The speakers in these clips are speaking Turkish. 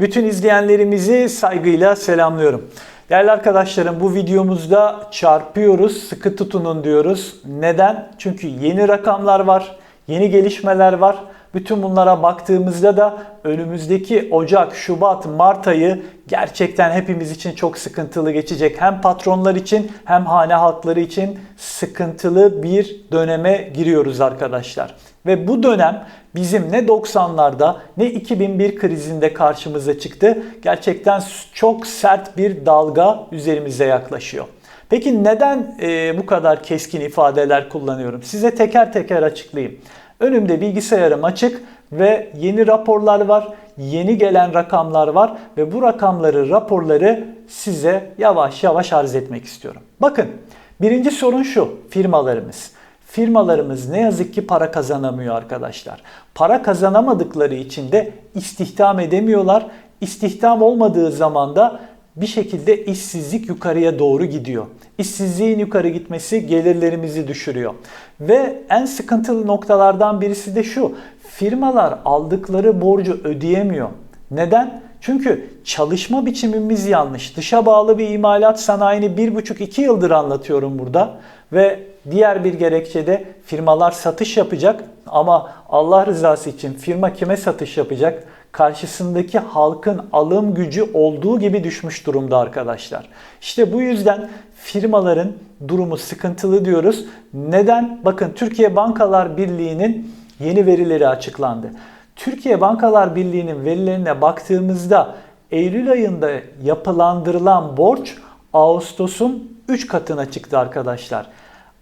Bütün izleyenlerimizi saygıyla selamlıyorum. Değerli arkadaşlarım bu videomuzda çarpıyoruz, sıkı tutunun diyoruz. Neden? Çünkü yeni rakamlar var, yeni gelişmeler var. Bütün bunlara baktığımızda da önümüzdeki Ocak, Şubat, Mart ayı gerçekten hepimiz için çok sıkıntılı geçecek. Hem patronlar için hem hane halkları için sıkıntılı bir döneme giriyoruz arkadaşlar. Ve bu dönem bizim ne 90'larda ne 2001 krizinde karşımıza çıktı. Gerçekten çok sert bir dalga üzerimize yaklaşıyor. Peki neden e, bu kadar keskin ifadeler kullanıyorum? Size teker teker açıklayayım. Önümde bilgisayarım açık ve yeni raporlar var, yeni gelen rakamlar var ve bu rakamları, raporları size yavaş yavaş arz etmek istiyorum. Bakın, birinci sorun şu, firmalarımız. Firmalarımız ne yazık ki para kazanamıyor arkadaşlar. Para kazanamadıkları için de istihdam edemiyorlar. İstihdam olmadığı zaman da bir şekilde işsizlik yukarıya doğru gidiyor. İşsizliğin yukarı gitmesi gelirlerimizi düşürüyor. Ve en sıkıntılı noktalardan birisi de şu. Firmalar aldıkları borcu ödeyemiyor. Neden? Çünkü çalışma biçimimiz yanlış. Dışa bağlı bir imalat sanayini 1,5-2 yıldır anlatıyorum burada. Ve diğer bir gerekçe de firmalar satış yapacak ama Allah rızası için firma kime satış yapacak? Karşısındaki halkın alım gücü olduğu gibi düşmüş durumda arkadaşlar. İşte bu yüzden firmaların durumu sıkıntılı diyoruz. Neden? Bakın Türkiye Bankalar Birliği'nin yeni verileri açıklandı. Türkiye Bankalar Birliği'nin verilerine baktığımızda Eylül ayında yapılandırılan borç Ağustos'un 3 katına çıktı arkadaşlar.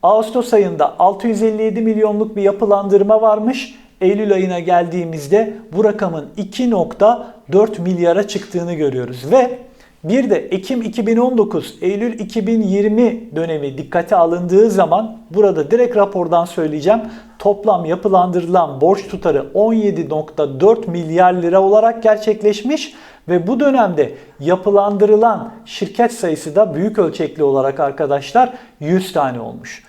Ağustos ayında 657 milyonluk bir yapılandırma varmış. Eylül ayına geldiğimizde bu rakamın 2.4 milyara çıktığını görüyoruz ve bir de Ekim 2019, Eylül 2020 dönemi dikkate alındığı zaman burada direkt rapordan söyleyeceğim. Toplam yapılandırılan borç tutarı 17.4 milyar lira olarak gerçekleşmiş ve bu dönemde yapılandırılan şirket sayısı da büyük ölçekli olarak arkadaşlar 100 tane olmuş.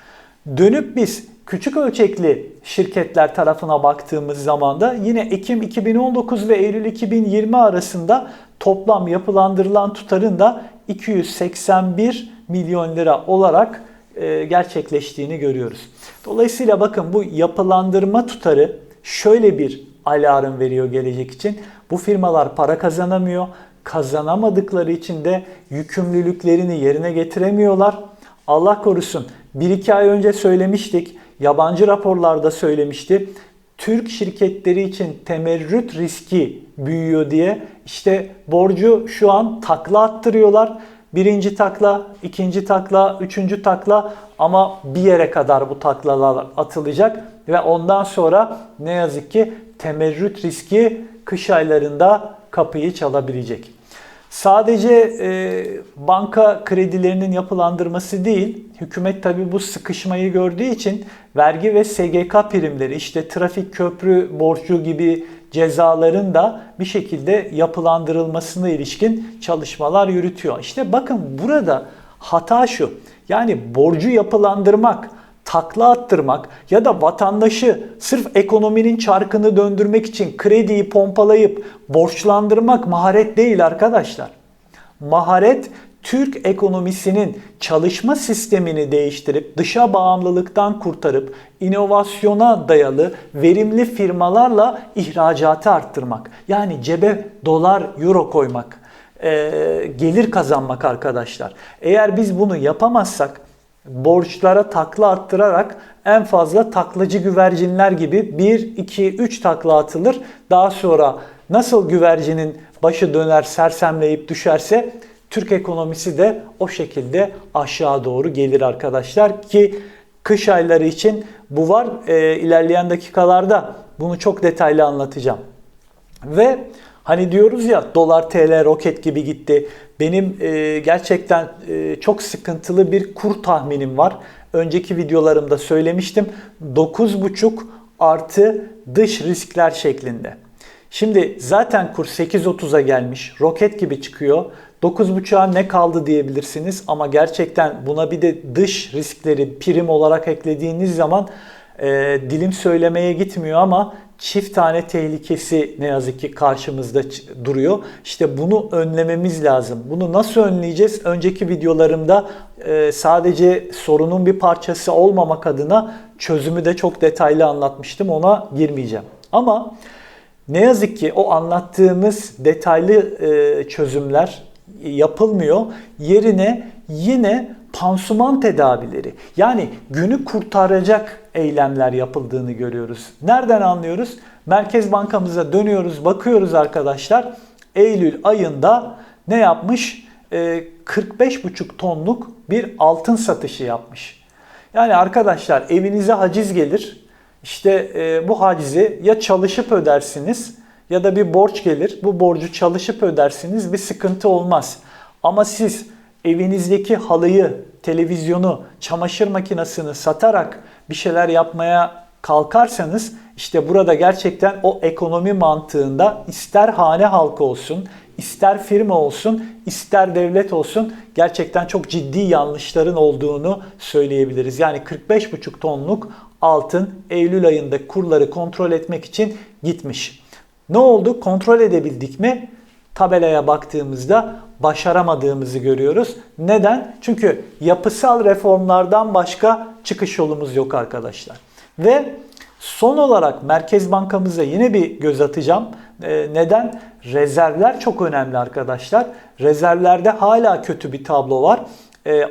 Dönüp biz küçük ölçekli şirketler tarafına baktığımız zaman da yine Ekim 2019 ve Eylül 2020 arasında toplam yapılandırılan tutarın da 281 milyon lira olarak e, gerçekleştiğini görüyoruz. Dolayısıyla bakın bu yapılandırma tutarı şöyle bir alarm veriyor gelecek için. Bu firmalar para kazanamıyor. Kazanamadıkları için de yükümlülüklerini yerine getiremiyorlar. Allah korusun 1-2 ay önce söylemiştik yabancı raporlarda söylemişti. Türk şirketleri için temerrüt riski büyüyor diye işte borcu şu an takla attırıyorlar. Birinci takla, ikinci takla, üçüncü takla ama bir yere kadar bu taklalar atılacak ve ondan sonra ne yazık ki temerrüt riski kış aylarında kapıyı çalabilecek. Sadece e, banka kredilerinin yapılandırması değil, hükümet tabi bu sıkışmayı gördüğü için vergi ve SGK primleri, işte trafik köprü borcu gibi cezaların da bir şekilde yapılandırılmasına ilişkin çalışmalar yürütüyor. İşte bakın burada hata şu, yani borcu yapılandırmak, takla attırmak ya da vatandaşı sırf ekonominin çarkını döndürmek için krediyi pompalayıp borçlandırmak maharet değil arkadaşlar. Maharet Türk ekonomisinin çalışma sistemini değiştirip dışa bağımlılıktan kurtarıp inovasyona dayalı verimli firmalarla ihracatı arttırmak. Yani cebe dolar, euro koymak, e, gelir kazanmak arkadaşlar. Eğer biz bunu yapamazsak borçlara takla attırarak en fazla taklacı güvercinler gibi 1, 2, 3 takla atılır. Daha sonra nasıl güvercinin başı döner sersemleyip düşerse Türk ekonomisi de o şekilde aşağı doğru gelir arkadaşlar ki kış ayları için bu var. E, ilerleyen dakikalarda bunu çok detaylı anlatacağım. Ve hani diyoruz ya dolar TL roket gibi gitti. Benim e, gerçekten e, çok sıkıntılı bir kur tahminim var. Önceki videolarımda söylemiştim. 9,5 artı dış riskler şeklinde. Şimdi zaten kur 8.30'a gelmiş. Roket gibi çıkıyor. 9.5'a ne kaldı diyebilirsiniz ama gerçekten buna bir de dış riskleri prim olarak eklediğiniz zaman e, dilim söylemeye gitmiyor ama çift tane tehlikesi ne yazık ki karşımızda duruyor. İşte bunu önlememiz lazım. Bunu nasıl önleyeceğiz? Önceki videolarımda e, sadece sorunun bir parçası olmamak adına çözümü de çok detaylı anlatmıştım. Ona girmeyeceğim. Ama ne yazık ki o anlattığımız detaylı e, çözümler yapılmıyor. Yerine yine pansuman tedavileri yani günü kurtaracak eylemler yapıldığını görüyoruz. Nereden anlıyoruz? Merkez Bankamıza dönüyoruz, bakıyoruz arkadaşlar. Eylül ayında ne yapmış? E, 45,5 tonluk bir altın satışı yapmış. Yani arkadaşlar evinize haciz gelir. İşte e, bu hacizi ya çalışıp ödersiniz ya da bir borç gelir. Bu borcu çalışıp ödersiniz bir sıkıntı olmaz. Ama siz evinizdeki halıyı, televizyonu, çamaşır makinesini satarak bir şeyler yapmaya kalkarsanız işte burada gerçekten o ekonomi mantığında ister hane halkı olsun, ister firma olsun, ister devlet olsun gerçekten çok ciddi yanlışların olduğunu söyleyebiliriz. Yani 45,5 tonluk altın Eylül ayında kurları kontrol etmek için gitmiş. Ne oldu? Kontrol edebildik mi? Tabelaya baktığımızda başaramadığımızı görüyoruz. Neden? Çünkü yapısal reformlardan başka çıkış yolumuz yok arkadaşlar. Ve son olarak Merkez Bankamıza yine bir göz atacağım. Ee, neden? Rezervler çok önemli arkadaşlar. Rezervlerde hala kötü bir tablo var.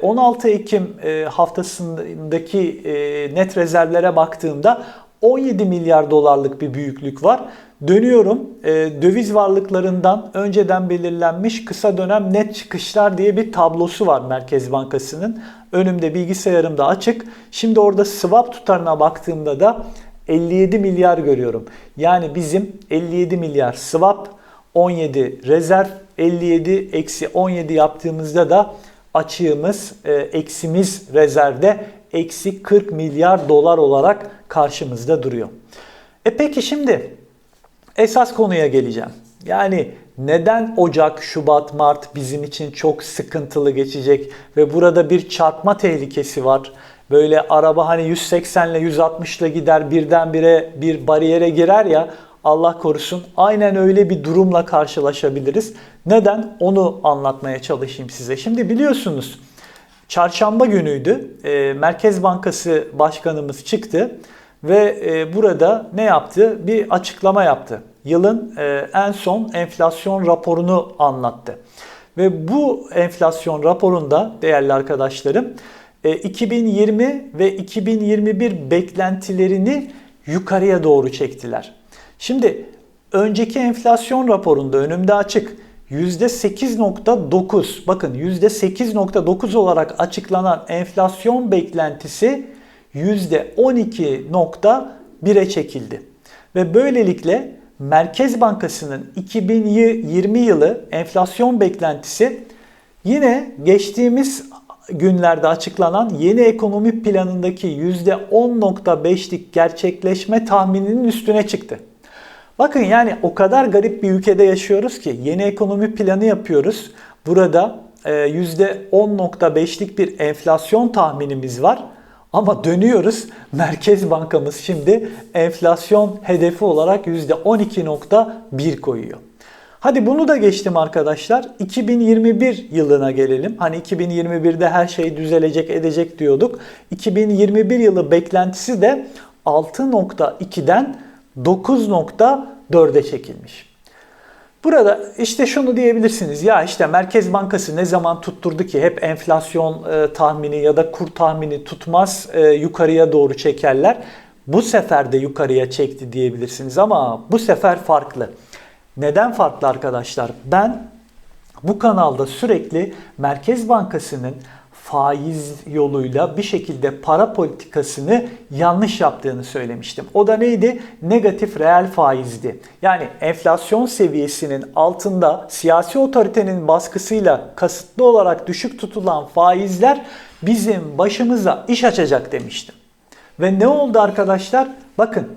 16 ee, Ekim e, haftasındaki e, net rezervlere baktığımda 17 milyar dolarlık bir büyüklük var. Dönüyorum e, döviz varlıklarından önceden belirlenmiş kısa dönem net çıkışlar diye bir tablosu var Merkez Bankası'nın. Önümde bilgisayarımda açık. Şimdi orada swap tutarına baktığımda da 57 milyar görüyorum. Yani bizim 57 milyar swap 17 rezerv 57 eksi 17 yaptığımızda da açığımız e, eksimiz rezervde eksi 40 milyar dolar olarak karşımızda duruyor. E peki şimdi esas konuya geleceğim. Yani neden Ocak, Şubat, Mart bizim için çok sıkıntılı geçecek ve burada bir çarpma tehlikesi var. Böyle araba hani 180 ile 160 ile gider birdenbire bir bariyere girer ya Allah korusun aynen öyle bir durumla karşılaşabiliriz. Neden? Onu anlatmaya çalışayım size. Şimdi biliyorsunuz çarşamba günüydü. E, Merkez Bankası Başkanımız çıktı ve e, burada ne yaptı? Bir açıklama yaptı. Yılın e, en son enflasyon raporunu anlattı. Ve bu enflasyon raporunda değerli arkadaşlarım 2020 ve 2021 beklentilerini yukarıya doğru çektiler. Şimdi önceki enflasyon raporunda önümde açık %8.9 bakın %8.9 olarak açıklanan enflasyon beklentisi %12.1'e çekildi. Ve böylelikle Merkez Bankası'nın 2020 yılı enflasyon beklentisi yine geçtiğimiz günlerde açıklanan yeni ekonomi planındaki %10.5'lik gerçekleşme tahmininin üstüne çıktı. Bakın yani o kadar garip bir ülkede yaşıyoruz ki yeni ekonomi planı yapıyoruz. Burada %10.5'lik e, bir enflasyon tahminimiz var. Ama dönüyoruz Merkez Bankamız şimdi enflasyon hedefi olarak %12.1 koyuyor. Hadi bunu da geçtim arkadaşlar. 2021 yılına gelelim. Hani 2021'de her şey düzelecek edecek diyorduk. 2021 yılı beklentisi de 6.2'den 9.4'e çekilmiş. Burada işte şunu diyebilirsiniz. Ya işte Merkez Bankası ne zaman tutturdu ki hep enflasyon e, tahmini ya da kur tahmini tutmaz e, yukarıya doğru çekerler. Bu sefer de yukarıya çekti diyebilirsiniz ama bu sefer farklı. Neden farklı arkadaşlar? Ben bu kanalda sürekli Merkez Bankası'nın faiz yoluyla bir şekilde para politikasını yanlış yaptığını söylemiştim. O da neydi? Negatif reel faizdi. Yani enflasyon seviyesinin altında siyasi otoritenin baskısıyla kasıtlı olarak düşük tutulan faizler bizim başımıza iş açacak demiştim. Ve ne oldu arkadaşlar? Bakın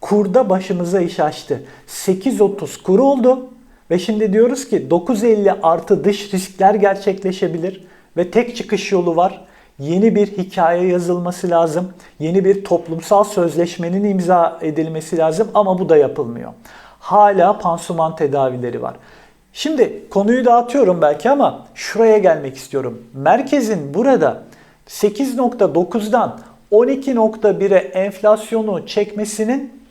kurda başımıza iş açtı. 8.30 kur oldu ve şimdi diyoruz ki 9.50 artı dış riskler gerçekleşebilir ve tek çıkış yolu var. Yeni bir hikaye yazılması lazım. Yeni bir toplumsal sözleşmenin imza edilmesi lazım ama bu da yapılmıyor. Hala pansuman tedavileri var. Şimdi konuyu dağıtıyorum belki ama şuraya gelmek istiyorum. Merkezin burada 8.9'dan 12.1'e enflasyonu çekmesinin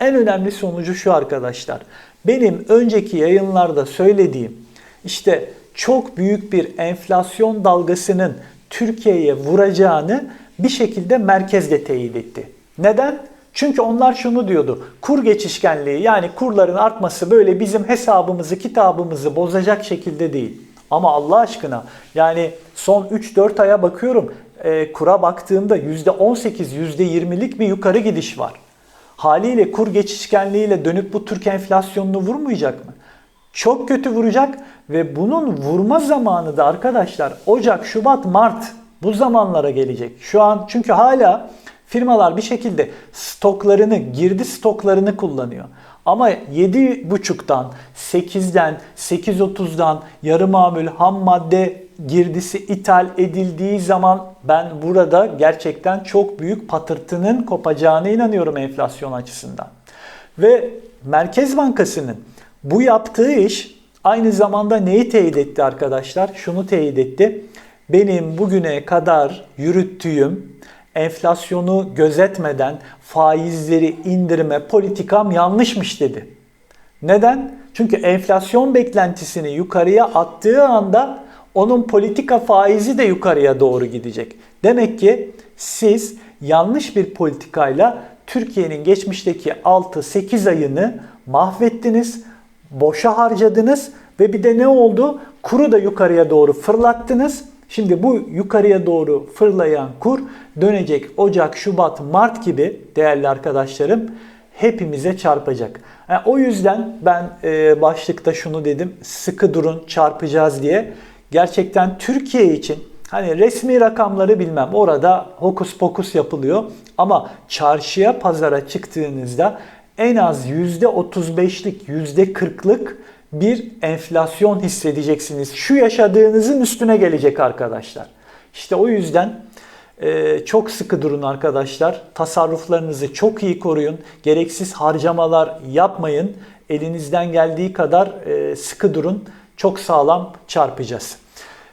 en önemli sonucu şu arkadaşlar. Benim önceki yayınlarda söylediğim işte çok büyük bir enflasyon dalgasının Türkiye'ye vuracağını bir şekilde merkezde teyit etti. Neden? Çünkü onlar şunu diyordu. Kur geçişkenliği yani kurların artması böyle bizim hesabımızı, kitabımızı bozacak şekilde değil. Ama Allah aşkına yani son 3-4 aya bakıyorum e, kura baktığımda %18, %20'lik bir yukarı gidiş var. Haliyle kur geçişkenliğiyle dönüp bu Türk enflasyonunu vurmayacak mı? Çok kötü vuracak ve bunun vurma zamanı da arkadaşlar Ocak, Şubat, Mart bu zamanlara gelecek. Şu an çünkü hala firmalar bir şekilde stoklarını, girdi stoklarını kullanıyor. Ama 7.5'tan, 8'den, 8.30'dan yarı mamül ham madde girdisi ithal edildiği zaman ben burada gerçekten çok büyük patırtının kopacağına inanıyorum enflasyon açısından. Ve Merkez Bankası'nın bu yaptığı iş aynı zamanda neyi teyit etti arkadaşlar? Şunu teyit etti. Benim bugüne kadar yürüttüğüm enflasyonu gözetmeden faizleri indirme politikam yanlışmış dedi. Neden? Çünkü enflasyon beklentisini yukarıya attığı anda onun politika faizi de yukarıya doğru gidecek. Demek ki siz yanlış bir politikayla Türkiye'nin geçmişteki 6-8 ayını mahvettiniz, boşa harcadınız ve bir de ne oldu? Kuru da yukarıya doğru fırlattınız. Şimdi bu yukarıya doğru fırlayan kur dönecek Ocak, Şubat, Mart gibi değerli arkadaşlarım hepimize çarpacak. Yani o yüzden ben e, başlıkta şunu dedim sıkı durun çarpacağız diye. Gerçekten Türkiye için hani resmi rakamları bilmem orada hokus pokus yapılıyor ama çarşıya pazara çıktığınızda en az %35'lik %40'lık bir enflasyon hissedeceksiniz. Şu yaşadığınızın üstüne gelecek arkadaşlar. İşte o yüzden e, çok sıkı durun arkadaşlar. Tasarruflarınızı çok iyi koruyun. Gereksiz harcamalar yapmayın. Elinizden geldiği kadar e, sıkı durun. Çok sağlam çarpacağız.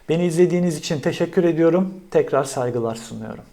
Beni izlediğiniz için teşekkür ediyorum. Tekrar saygılar sunuyorum.